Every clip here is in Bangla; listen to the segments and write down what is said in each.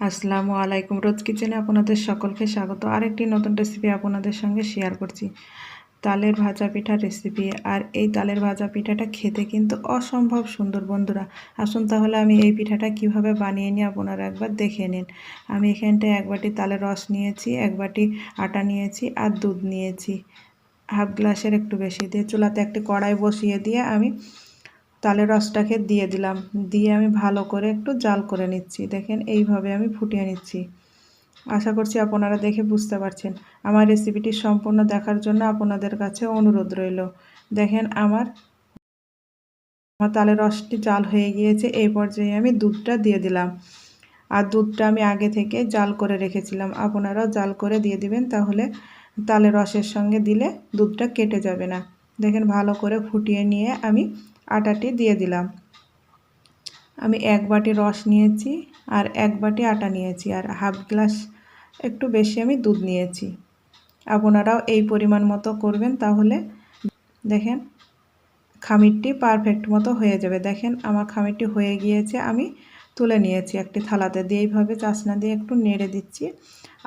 আসসালামু আলাইকুম। রোজ কিচেনে আপনাদের সকলকে স্বাগত। আরেকটি নতুন রেসিপি আপনাদের সঙ্গে শেয়ার করছি। তালের ভাজা পিঠা রেসিপি আর এই তালের ভাজা পিঠাটা খেতে কিন্তু অসম্ভব সুন্দর বন্ধুরা। আসুন তাহলে আমি এই পিঠাটা কীভাবে বানিয়ে নিই আপনারা একবার দেখে নিন। আমি এখানটায় এক বাটি তালের রস নিয়েছি, এক বাটি আটা নিয়েছি আর দুধ নিয়েছি। হাফ গ্লাসের একটু বেশি দিয়ে চুলাতে একটি কড়াই বসিয়ে দিয়ে আমি তালের রসটাকে দিয়ে দিলাম। দিয়ে আমি ভালো করে একটু জাল করে নিচ্ছি। দেখেন এইভাবে আমি ফুটিয়ে নিচ্ছি। আশা করছি আপনারা দেখে বুঝতে পারছেন। আমার রেসিপিটি সম্পূর্ণ দেখার জন্য আপনাদের কাছে অনুরোধ রইল। দেখেন আমার আমার তালের রসটি জাল হয়ে গিয়েছে। এই পর্যায়ে আমি দুধটা দিয়ে দিলাম। আর দুধটা আমি আগে থেকে জাল করে রেখেছিলাম। আপনারাও জাল করে দিয়ে দিবেন, তাহলে তালের রসের সঙ্গে দিলে দুধটা কেটে যাবে না। দেখেন ভালো করে ফুটিয়ে নিয়ে আমি আটাটি দিয়ে দিলাম। আমি এক বাটি রস নিয়েছি আর এক বাটি আটা নিয়েছি আর হাফ গ্লাস একটু বেশি আমি দুধ নিয়েছি। আপনারাও এই পরিমাণ মতো করবেন তাহলে দেখেন খামিরটি পারফেক্ট মতো হয়ে যাবে। দেখেন আমার খামিরটি হয়ে গিয়েছে, আমি তুলে নিয়েছি একটি থালাতে দিয়ে। এইভাবে চাষনা দিয়ে একটু নেড়ে দিচ্ছি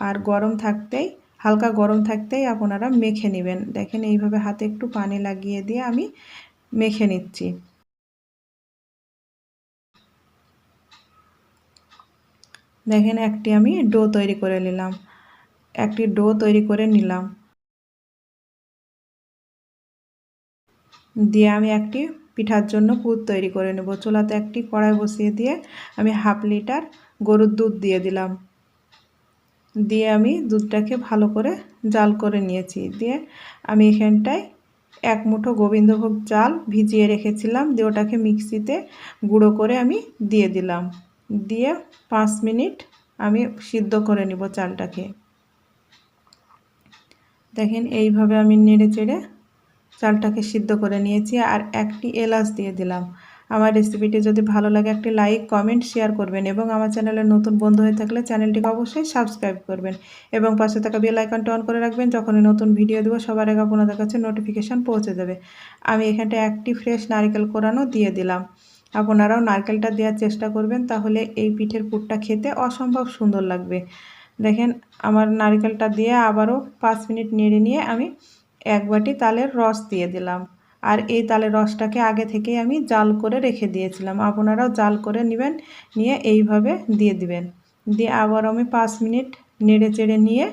আর গরম থাকতেই, হালকা গরম থাকতেই আপনারা মেখে নেবেন। দেখেন এইভাবে হাতে একটু পানি লাগিয়ে দিয়ে আমি মেখে নিচ্ছি। দেখেন, একটি আমি ডো তৈরি করে নিলাম। একটি ডো তৈরি করে নিলাম। দিয়ে আমি একটি পিঠার জন্য পুর তৈরি করে নেব। চুলাতে একটি কড়াই বসিয়ে দিয়ে আমি হাফ লিটার গরুর দুধ দিয়ে দিলাম। দিয়ে আমি দুধটাকে ভালো করে জাল করে নিয়েছি। দিয়ে আমি এখানটায় এক মুঠো গোবিন্দভোগ চাল ভিজিয়ে রেখেছিলাম, দিয়ে ওটাকে মিক্সিতে গুঁড়ো করে আমি দিয়ে দিলাম। দিয়ে পাঁচ মিনিট আমি সিদ্ধ করে নিব চালটাকে। দেখেন এইভাবে আমি নেড়ে চেড়ে চালটাকে সিদ্ধ করে নিয়েছি, আর একটি এলাচ দিয়ে দিলাম। আমার রেসিপিটি যদি ভালো লাগে একটি লাইক কমেন্ট শেয়ার করবেন এবং আমার চ্যানেলের নতুন বন্ধু হয়ে থাকলে চ্যানেলটিকে অবশ্যই সাবস্ক্রাইব করবেন এবং পাশে থাকা বেল আইকনটা অন করে রাখবেন যখনই নতুন ভিডিও দেবো, সবার আগে আপনাদের কাছে নোটিফিকেশান পৌঁছে যাবে। আমি এখানটা একটি ফ্রেশ নারিকেল কোরানো দিয়ে দিলাম। আপনারাও নারকেলটা দেওয়ার চেষ্টা করবেন তাহলে এই পিঠের পুরটা খেতে অসম্ভব সুন্দর লাগবে। দেখেন, আমার নারকেলটা দিয়ে আবারও পাঁচ মিনিট নেড়ে নিয়ে আমি এক বাটি তালের রস দিয়ে দিলাম। আর এই তালের রসটাকে আগে থেকেই আমি জাল করে রেখে দিয়েছিলাম। আপনারাও জাল করে নেবেন, নিয়ে এইভাবে দিয়ে দিবেন। দিয়ে আবার আমি পাঁচ মিনিট নেড়ে চেড়ে নিয়ে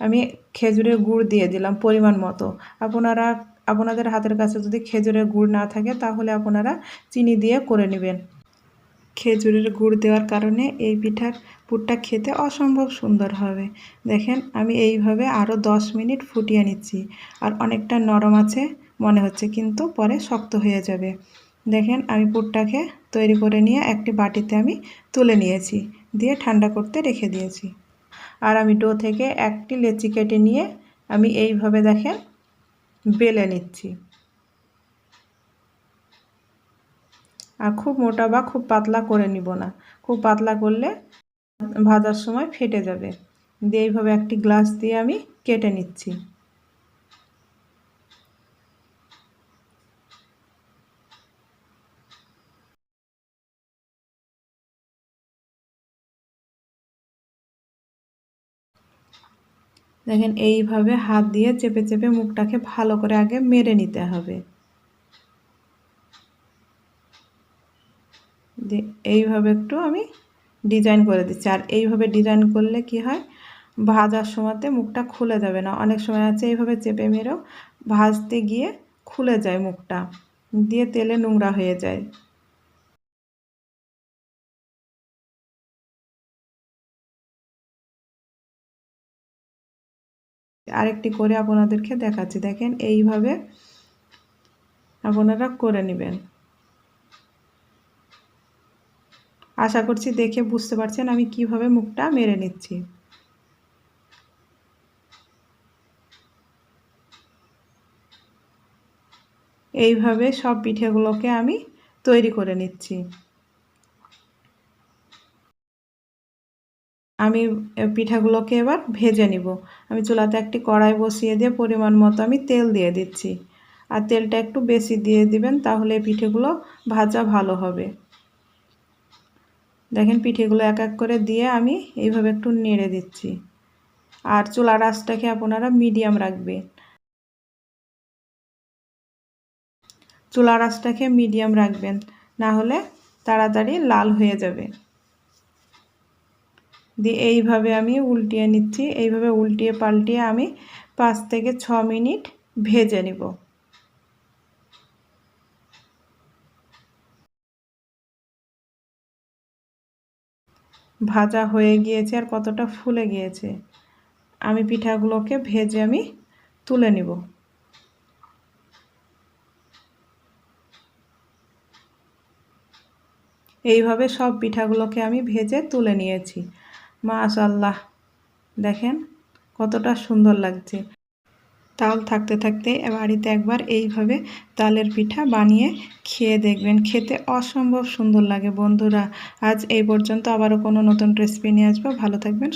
আমি খেজুরের গুড় দিয়ে দিলাম পরিমাণ মতো। আপনারা, আপনাদের হাতের কাছে যদি খেজুরের গুড় না থাকে, তাহলে আপনারা চিনি দিয়ে করে নেবেন। খেজুরের গুড় দেওয়ার কারণে এই পিঠার পুরটা খেতে অসম্ভব সুন্দর হবে। দেখেন, আমি এইভাবে আরও দশ মিনিট ফুটিয়ে নিচ্ছি। আর অনেকটা নরম আছে মনে হচ্ছে, কিন্তু পরে শক্ত হয়ে যাবে। দেখেন, আমি পুরটাকে তৈরি করে নিয়ে একটি বাটিতে আমি তুলে নিয়েছি, দিয়ে ঠান্ডা করতে রেখে দিয়েছি। আর আমি ডো থেকে একটি লেচি কেটে নিয়ে আমি এইভাবে দেখেন বেলে নিচ্ছি। আর খুব মোটা বা খুব পাতলা করে নিব না। খুব পাতলা করলে ভাজার সময় ফেটে যাবে। দিয়ে এইভাবে একটি গ্লাস দিয়ে আমি কেটে নিচ্ছি। দেখেন, এইভাবে হাত দিয়ে চেপে চেপে মুখটাকে ভালো করে আগে মেরে নিতে হবে। এইভাবে একটু আমি ডিজাইন করে দিচ্ছি। আর এইভাবে ডিজাইন করলে কি হয়, ভাজার সময়তে মুখটা খুলে যাবে না। অনেক সময় আছে, এইভাবে চেপে মেরেও ভাজতে গিয়ে খুলে যায় মুখটা, দিয়ে তেলে নোংরা হয়ে যায়। আরেকটি করে আপনাদেরকে দেখাচ্ছি। দেখেন, এইভাবে আপনারা করে নেবেন। আশা করছি দেখে বুঝতে পারছেন আমি কীভাবে মুখটা মেরে নিচ্ছি। এইভাবে সব পিঠেগুলোকে আমি তৈরি করে নিচ্ছি। আমি পিঠাগুলোকে এবার ভেজে নিব। আমি চুলাতে একটি কড়াই বসিয়ে দিয়ে পরিমাণ মতো আমি তেল দিয়ে দিচ্ছি। আর তেলটা একটু বেশি দিয়ে দিবেন, তাহলে পিঠেগুলো ভাজা ভালো হবে। দেখেন পিঠেগুলো এক এক করে দিয়ে আমি এইভাবে একটু নেড়ে দিচ্ছি। আর চুলার আঁচটাকে আপনারা মিডিয়াম রাখবেন। চুলার আঁচটাকে মিডিয়াম রাখবেন, না হলে তাড়াতাড়ি লাল হয়ে যাবে। দিয়ে এইভাবে আমি উল্টিয়ে নিচ্ছি। এইভাবে উল্টিয়ে পাল্টিয়ে আমি পাঁচ থেকে ছ মিনিট ভেজে নিব। ভাজা হয়ে গিয়েছে আর কতটা ফুলে গিয়েছে। আমি পিঠাগুলোকে ভেজে আমি তুলে নিব। এইভাবে সব পিঠাগুলোকে আমি ভেজে তুলে নিয়েছি। মাশাল্লাহ দেখেন, কতটা সুন্দর লাগছে। তাল থাকতে থাকতে বাড়িতে একবার এইভাবে তালের পিঠা বানিয়ে খেয়ে দেখবেন। খেতে অসম্ভব সুন্দর লাগে বন্ধুরা। আজ এই পর্যন্ত আবারও কোনো নতুন রেসিপি নিয়ে আসব। ভালো থাকবেন